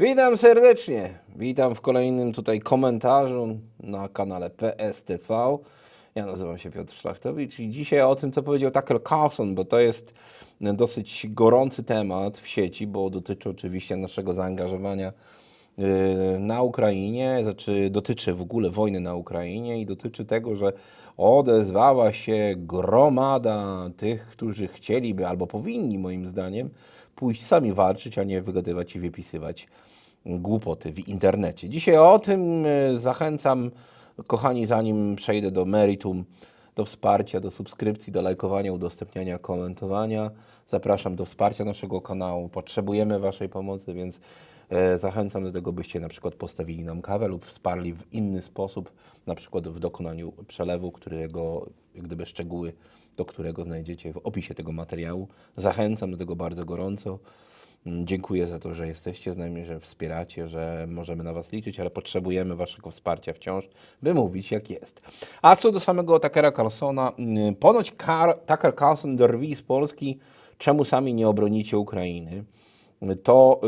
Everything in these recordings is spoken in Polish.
Witam serdecznie. Witam w kolejnym tutaj komentarzu na kanale PSTV. Ja nazywam się Piotr Szlachtowicz i dzisiaj o tym, co powiedział Tucker Carlson, bo to jest dosyć gorący temat w sieci, bo dotyczy oczywiście naszego zaangażowania yy, na Ukrainie, znaczy dotyczy w ogóle wojny na Ukrainie i dotyczy tego, że odezwała się gromada tych, którzy chcieliby albo powinni moim zdaniem pójść sami walczyć, a nie wygadywać i wypisywać głupoty w internecie. Dzisiaj o tym e, zachęcam, kochani, zanim przejdę do meritum, do wsparcia, do subskrypcji, do lajkowania, udostępniania, komentowania. Zapraszam do wsparcia naszego kanału. Potrzebujemy Waszej pomocy, więc e, zachęcam do tego, byście na przykład postawili nam kawę lub wsparli w inny sposób, na przykład w dokonaniu przelewu, którego, jak gdyby szczegóły, do którego znajdziecie w opisie tego materiału. Zachęcam do tego bardzo gorąco. Mm, Dziękuję za to, że jesteście z nami, że wspieracie, że możemy na Was liczyć, ale potrzebujemy Waszego wsparcia wciąż, by mówić jak jest. A co do samego Tuckera Carlsona, mm, ponoć Car- Tucker Carlson drwi z Polski, czemu sami nie obronicie Ukrainy. To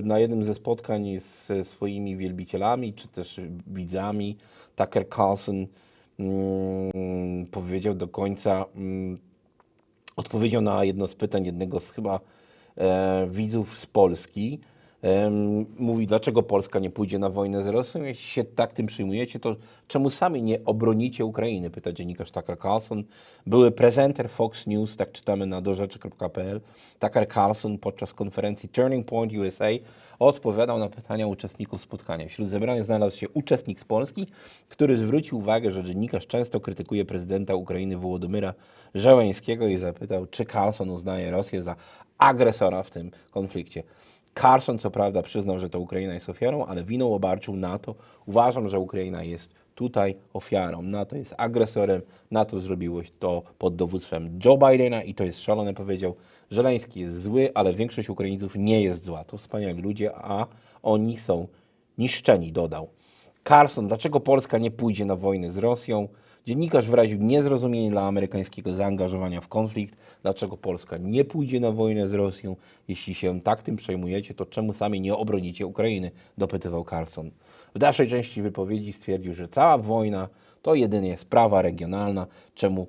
y, na jednym ze spotkań z swoimi wielbicielami, czy też widzami, Tucker Carlson powiedział do końca, mm, odpowiedział na jedno z pytań jednego z chyba e, widzów z Polski. Mówi, dlaczego Polska nie pójdzie na wojnę z Rosją? Jeśli się tak tym przyjmujecie, to czemu sami nie obronicie Ukrainy? Pyta dziennikarz Tucker Carlson. Były prezenter Fox News, tak czytamy na dorzeczy.pl. Tucker Carlson podczas konferencji Turning Point USA odpowiadał na pytania uczestników spotkania. Wśród zebranych znalazł się uczestnik z Polski, który zwrócił uwagę, że dziennikarz często krytykuje prezydenta Ukrainy Wołodymyra Żeleńskiego i zapytał, czy Carlson uznaje Rosję za agresora w tym konflikcie. Carson co prawda przyznał, że to Ukraina jest ofiarą, ale winą obarczył NATO. Uważam, że Ukraina jest tutaj ofiarą. NATO jest agresorem. NATO zrobiło to pod dowództwem Joe Bidena i to jest szalone, powiedział. Żeleński jest zły, ale większość Ukraińców nie jest zła. To wspaniali ludzie, a oni są niszczeni, dodał. Carson, dlaczego Polska nie pójdzie na wojnę z Rosją? Dziennikarz wyraził niezrozumienie dla amerykańskiego zaangażowania w konflikt. Dlaczego Polska nie pójdzie na wojnę z Rosją? Jeśli się tak tym przejmujecie, to czemu sami nie obronicie Ukrainy? Dopytywał Carson. W dalszej części wypowiedzi stwierdził, że cała wojna to jedynie sprawa regionalna. Czemu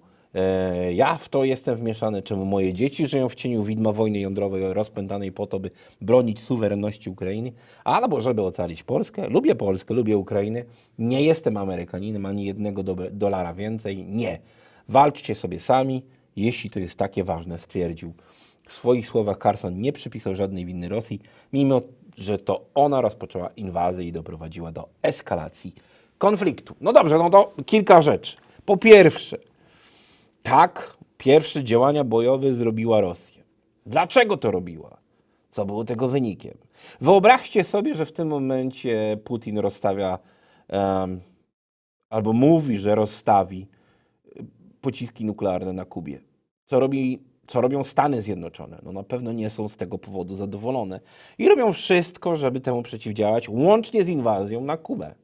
ja w to jestem wmieszany? Czemu moje dzieci żyją w cieniu widma wojny jądrowej rozpętanej po to, by bronić suwerenności Ukrainy? Albo żeby ocalić Polskę? Lubię Polskę, lubię Ukrainę. Nie jestem Amerykaninem, ani jednego dolara więcej. Nie. Walczcie sobie sami, jeśli to jest takie ważne, stwierdził. W swoich słowach Carson nie przypisał żadnej winy Rosji, mimo że to ona rozpoczęła inwazję i doprowadziła do eskalacji konfliktu. No dobrze, no to kilka rzeczy. Po pierwsze, tak, pierwsze działania bojowe zrobiła Rosja. Dlaczego to robiła? Co było tego wynikiem? Wyobraźcie sobie, że w tym momencie Putin rozstawia em, albo mówi, że rozstawi y, pociski nuklearne na Kubie. Co, robi, co robią Stany Zjednoczone? No na pewno nie są z tego powodu zadowolone i robią wszystko, żeby temu przeciwdziałać, łącznie z inwazją na Kubę.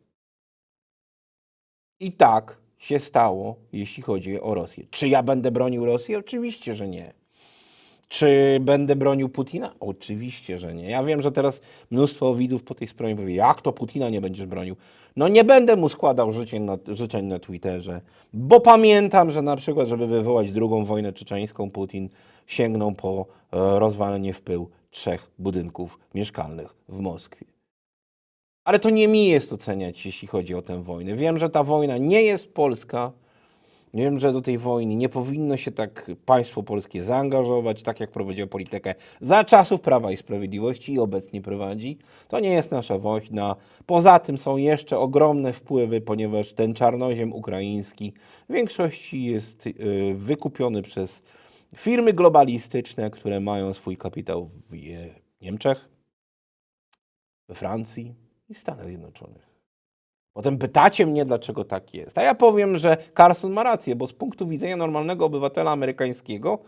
I tak się stało, jeśli chodzi o Rosję. Czy ja będę bronił Rosji? Oczywiście, że nie. Czy będę bronił Putina? Oczywiście, że nie. Ja wiem, że teraz mnóstwo widzów po tej sprawie powie, jak to Putina nie będziesz bronił? No nie będę mu składał życzeń na, życzeń na Twitterze, bo pamiętam, że na przykład, żeby wywołać drugą wojnę czeczeńską, Putin sięgnął po e, rozwalenie w pył trzech budynków mieszkalnych w Moskwie. Ale to nie mi jest oceniać, jeśli chodzi o tę wojnę. Wiem, że ta wojna nie jest polska. Wiem, że do tej wojny nie powinno się tak państwo polskie zaangażować, tak jak prowadziło politykę za czasów Prawa i Sprawiedliwości i obecnie prowadzi. To nie jest nasza wojna. Poza tym są jeszcze ogromne wpływy, ponieważ ten czarnoziem ukraiński w większości jest y, wykupiony przez firmy globalistyczne, które mają swój kapitał w Niemczech, we Francji i w Stanach Zjednoczonych. Potem pytacie mnie, dlaczego tak jest. A ja powiem, że Carson ma rację, bo z punktu widzenia normalnego obywatela amerykańskiego,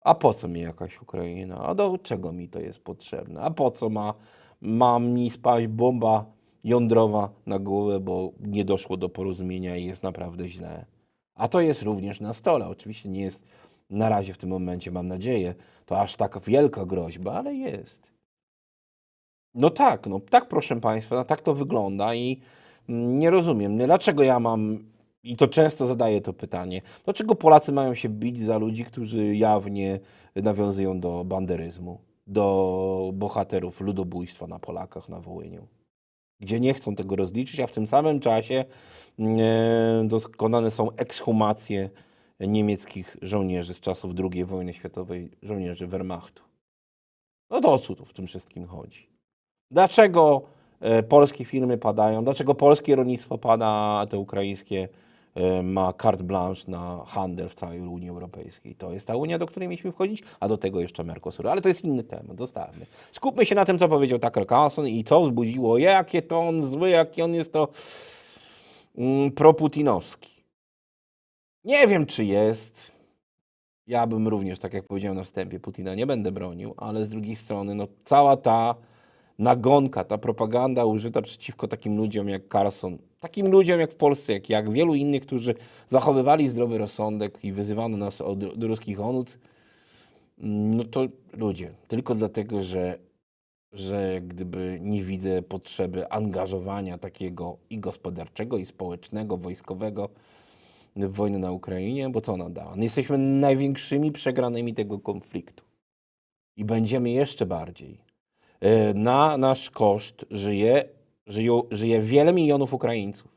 a po co mi jakaś Ukraina? A do czego mi to jest potrzebne? A po co ma, ma mi spaść bomba jądrowa na głowę, bo nie doszło do porozumienia i jest naprawdę źle? A to jest również na stole. Oczywiście nie jest na razie w tym momencie, mam nadzieję, to aż tak wielka groźba, ale jest. No tak, no tak proszę Państwa, no tak to wygląda i nie rozumiem, no dlaczego ja mam, i to często zadaję to pytanie, dlaczego Polacy mają się bić za ludzi, którzy jawnie nawiązują do banderyzmu, do bohaterów ludobójstwa na Polakach na Wołyniu, gdzie nie chcą tego rozliczyć, a w tym samym czasie mm, dokonane są ekshumacje niemieckich żołnierzy z czasów II wojny światowej, żołnierzy Wehrmachtu. No to o co tu w tym wszystkim chodzi? Dlaczego e, polskie firmy padają? Dlaczego polskie rolnictwo pada, a te ukraińskie e, ma carte blanche na handel w całej Unii Europejskiej? To jest ta Unia, do której mieliśmy wchodzić, a do tego jeszcze Mercosur. Ale to jest inny temat, zostawmy. Skupmy się na tym, co powiedział Tucker Carlson i co wzbudziło, jakie to on zły, jaki on jest to mm, proputinowski. Nie wiem, czy jest. Ja bym również, tak jak powiedziałem na wstępie, Putina nie będę bronił, ale z drugiej strony, no, cała ta nagonka, ta propaganda użyta przeciwko takim ludziom jak Carlson, takim ludziom jak w Polsce, jak, jak wielu innych, którzy zachowywali zdrowy rozsądek i wyzywano nas od, do ruskich onuc, no to ludzie, tylko dlatego, że, że gdyby nie widzę potrzeby angażowania takiego i gospodarczego, i społecznego, wojskowego, w wojnę na Ukrainie, bo co ona dała? No jesteśmy największymi przegranymi tego konfliktu. I będziemy jeszcze bardziej. E, Na nasz koszt żyje, żyją, żyje wiele milionów Ukraińców.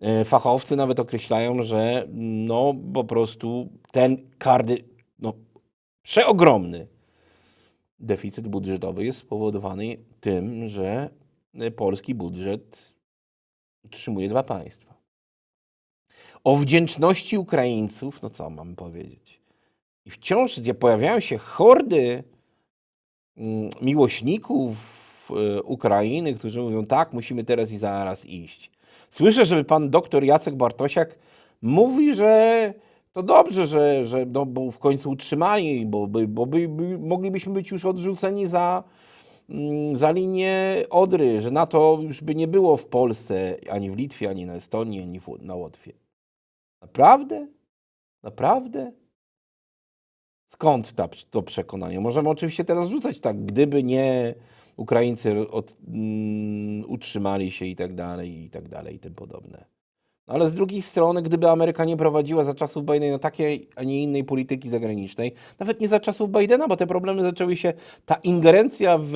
E, Fachowcy nawet określają, że no po prostu ten kardy, no przeogromny deficyt budżetowy jest spowodowany tym, że e, polski budżet utrzymuje dwa państwa. O wdzięczności Ukraińców, no co mam powiedzieć? I wciąż pojawiają się hordy miłośników e, Ukrainy, którzy mówią, tak, musimy teraz i zaraz iść. Słyszę, że pan doktor Jacek Bartosiak mówi, że to dobrze, że, że no, bo w końcu utrzymali, bo, by, bo by, by, moglibyśmy być już odrzuceni za, mm, za linię Odry, że NATO już by nie było w Polsce, ani w Litwie, ani na Estonii, ani w, na Łotwie. Naprawdę? Naprawdę? Skąd ta, to przekonanie? Możemy oczywiście teraz rzucać tak, gdyby nie Ukraińcy od, mm, utrzymali się i tak dalej, i tak dalej, i tym podobne. No ale z drugiej strony, gdyby Ameryka nie prowadziła za czasów Bidena takiej, a nie innej polityki zagranicznej, nawet nie za czasów Bidena, bo te problemy zaczęły się, ta ingerencja w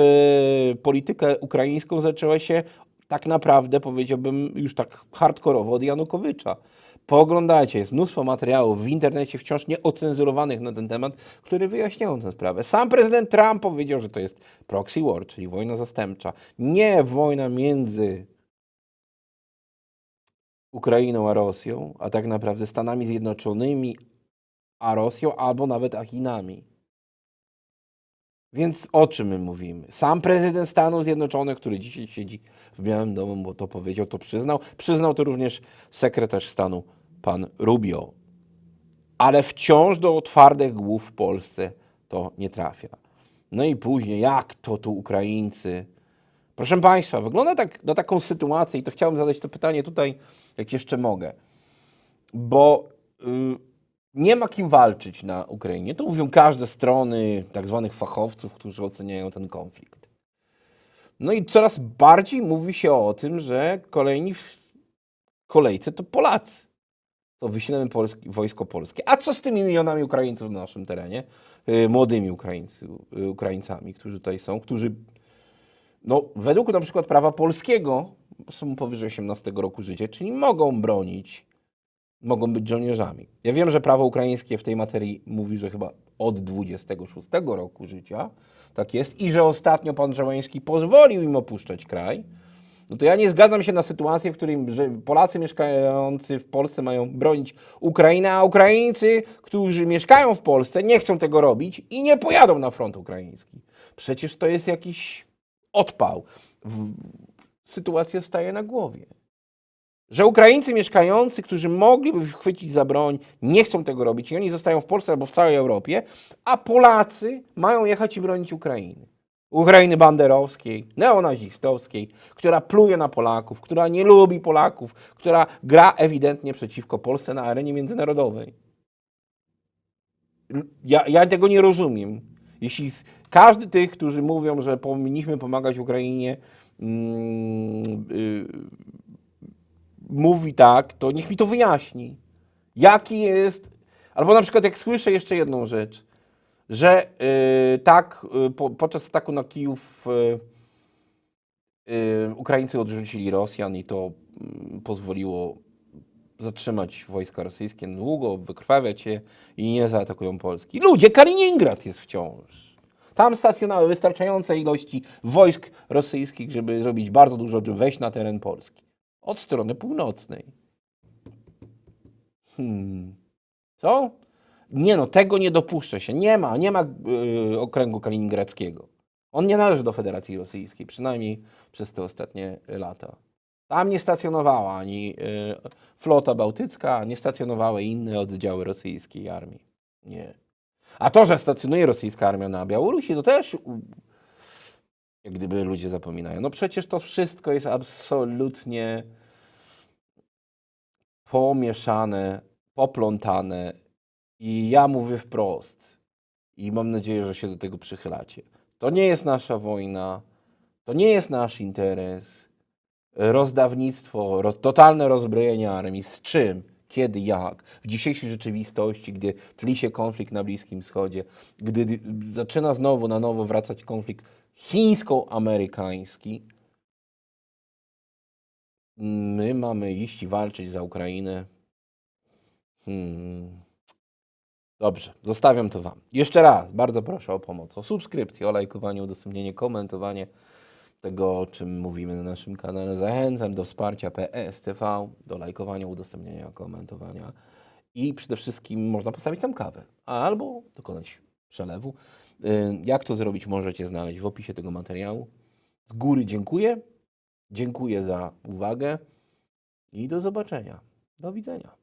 politykę ukraińską zaczęła się tak naprawdę, powiedziałbym, już tak hardkorowo od Janukowycza. Pooglądajcie, jest mnóstwo materiałów w internecie wciąż nieocenzurowanych na ten temat, które wyjaśniają tę sprawę. Sam prezydent Trump powiedział, że to jest proxy war, czyli wojna zastępcza. Nie wojna między Ukrainą a Rosją, a tak naprawdę Stanami Zjednoczonymi a Rosją, albo nawet a Chinami. Więc o czym my mówimy? Sam prezydent Stanów Zjednoczonych, który dzisiaj siedzi w Białym Domu, bo to powiedział, to przyznał. Przyznał to również sekretarz stanu pan Rubio. Ale wciąż do twardych głów w Polsce to nie trafia. No i później, jak to tu Ukraińcy? Proszę Państwa, wygląda tak na taką sytuację i to chciałem zadać to pytanie tutaj, jak jeszcze mogę. Bo y, nie ma kim walczyć na Ukrainie. To mówią każde strony tak zwanych fachowców, którzy oceniają ten konflikt. No i coraz bardziej mówi się o tym, że kolejni w kolejce to Polacy. To wyślemy polski, wojsko polskie. A co z tymi milionami Ukraińców na naszym terenie? Yy, młodymi Ukraińcy, yy, Ukraińcami, którzy tutaj są, którzy no, według na przykład prawa polskiego są powyżej 18 roku życia, czyli mogą bronić mogą być żołnierzami. Ja wiem, że prawo ukraińskie w tej materii mówi, że chyba od 26 roku życia tak jest i że ostatnio pan Żołański pozwolił im opuszczać kraj. No to ja nie zgadzam się na sytuację, w której Polacy mieszkający w Polsce mają bronić Ukrainy, a Ukraińcy, którzy mieszkają w Polsce, nie chcą tego robić i nie pojadą na front ukraiński. Przecież to jest jakiś odpał. Sytuacja staje na głowie. Że Ukraińcy mieszkający, którzy mogliby chwycić za broń, nie chcą tego robić i oni zostają w Polsce albo w całej Europie, a Polacy mają jechać i bronić Ukrainy. Ukrainy banderowskiej, neonazistowskiej, która pluje na Polaków, która nie lubi Polaków, która gra ewidentnie przeciwko Polsce na arenie międzynarodowej. Ja, ja tego nie rozumiem. Jeśli Każdy tych, którzy mówią, że powinniśmy pomagać Ukrainie, mm, y, mówi tak, to niech mi to wyjaśni. Jaki jest. Albo na przykład, jak słyszę jeszcze jedną rzecz, że y, tak, y, po, podczas ataku na Kijów y, y, Ukraińcy odrzucili Rosjan i to mm, pozwoliło zatrzymać wojska rosyjskie długo, wykrwawiać je i nie zaatakują Polski. Ludzie, Kaliningrad jest wciąż. Tam stacjonowały wystarczające ilości wojsk rosyjskich, żeby zrobić bardzo dużo, żeby wejść na teren Polski. Od strony północnej. Hmm. Co? Nie no, tego nie dopuszcza się. Nie ma, nie ma yy, okręgu kaliningradzkiego. On nie należy do Federacji Rosyjskiej, przynajmniej przez te ostatnie lata. Tam nie stacjonowała ani y, flota bałtycka, nie stacjonowały inne oddziały rosyjskiej armii. Nie. A to, że stacjonuje rosyjska armia na Białorusi, to też jak gdyby ludzie zapominają. No przecież to wszystko jest absolutnie pomieszane, poplątane i ja mówię wprost i mam nadzieję, że się do tego przychylacie. To nie jest nasza wojna, to nie jest nasz interes. Rozdawnictwo, roz, totalne rozbrojenie armii. Z czym? Kiedy? Jak? W dzisiejszej rzeczywistości, gdy tli się konflikt na Bliskim Wschodzie, gdy zaczyna znowu na nowo wracać konflikt chińsko-amerykański, my mamy iść i walczyć za Ukrainę. Hmm. Dobrze, zostawiam to Wam. Jeszcze raz, bardzo proszę o pomoc, o subskrypcję, o lajkowanie, udostępnienie, komentowanie tego, o czym mówimy na naszym kanale. Zachęcam do wsparcia PSTV, do lajkowania, udostępniania, komentowania i przede wszystkim można postawić tam kawę albo dokonać przelewu. Y, Jak to zrobić, możecie znaleźć w opisie tego materiału. Z góry dziękuję. Dziękuję za uwagę i do zobaczenia. Do widzenia.